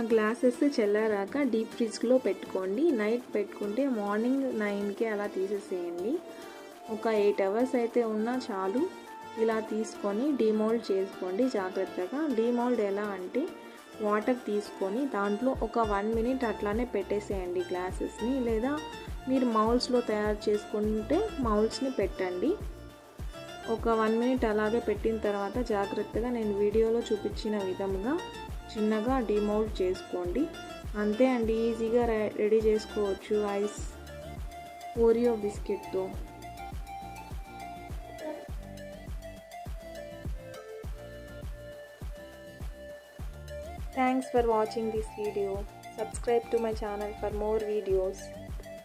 ఆ గ్లాసెస్ చల్లారాక డీప్ ఫ్రిడ్జ్లో పెట్టుకోండి. నైట్ పెట్టుకుంటే మార్నింగ్ నైన్కి అలా తీసేసేయండి. ఒక ఎయిట్ అవర్స్ అయితే ఉన్నా చాలు. ఇలా తీసుకొని డిమోల్డ్ చేసుకోండి జాగ్రత్తగా. డిమోల్డ్ ఎలా అంటే వాటర్ తీసుకొని దాంట్లో ఒక వన్ మినిట్ అట్లానే పెట్టేసేయండి గ్లాసెస్ని. లేదా మీరు మౌల్స్లో తయారు చేసుకుంటే మౌల్స్ని పెట్టండి. ఒక వన్ మినిట్ అలాగే పెట్టిన తర్వాత జాగ్రత్తగా నేను వీడియోలో చూపించిన విధంగా చిన్నగా డిమౌల్డ్ చేసుకోండి అంతే అండి ఈజీగా రెడీ చేసుకోవచ్చు ice Oreo బిస్కెట్తో thanks for watching this video subscribe to my channel for more videos